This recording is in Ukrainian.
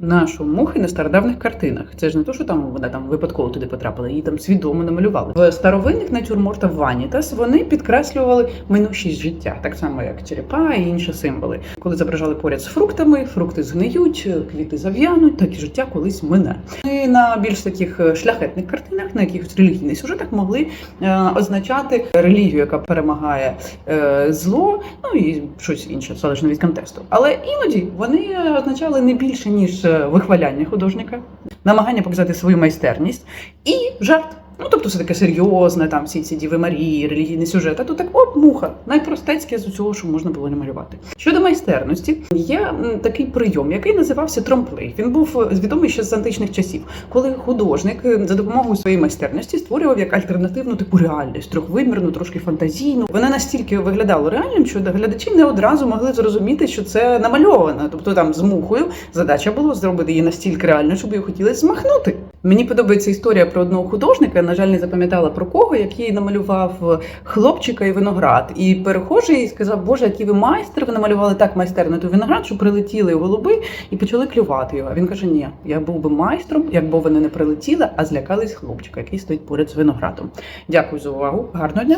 нашу мухи на стародавних картинах. Це ж не то, що там вона там випадково туди потрапила, її там свідомо намалювали. В старовинних натюрмортах Ванітас вони підкреслювали минущість життя, так само як черепа і інші символи. Коли зображали поряд з фруктами, фрукти згниють, квіти зав'януть, так і життя колись мине. І на більш таких е, шляхетних картинах, на якихось релігійних сюжетах могли е, означати релігію, яка перемагає е, зло, ну і щось інше, залежно від контексту. Але іноді вони означали не більше ніж е, вихваляння художника, намагання показати свою майстерність і жарт. Ну, тобто, все таке серйозне, там всі ці Діви Марії, релігійний сюжет. А тут так оп, муха, найпростецьке з усього, що можна було намалювати. Щодо майстерності, є такий прийом, який називався тромплей. Він був е, відомий ще з античних часів, коли художник е, за допомогою своєї майстерності створював як альтернативну таку реальність, трьохвимірну, трошки фантазійну. Вона настільки виглядала реальним, що глядачі не одразу могли зрозуміти, що це намальовано. Тобто там з мухою задача була зробити її настільки реально, щоб її хотіли змахнути. Мені подобається історія про одного художника. На жаль, не запам'ятала про кого, який намалював хлопчика і виноград. І перехожий сказав: Боже, який ви майстер, ви намалювали так майстерно той виноград, що прилетіли голуби і почали клювати його. А він каже: Ні, я був би майстром, якби вони не прилетіли, а злякались хлопчика, який стоїть поряд з виноградом. Дякую за увагу. Гарного дня!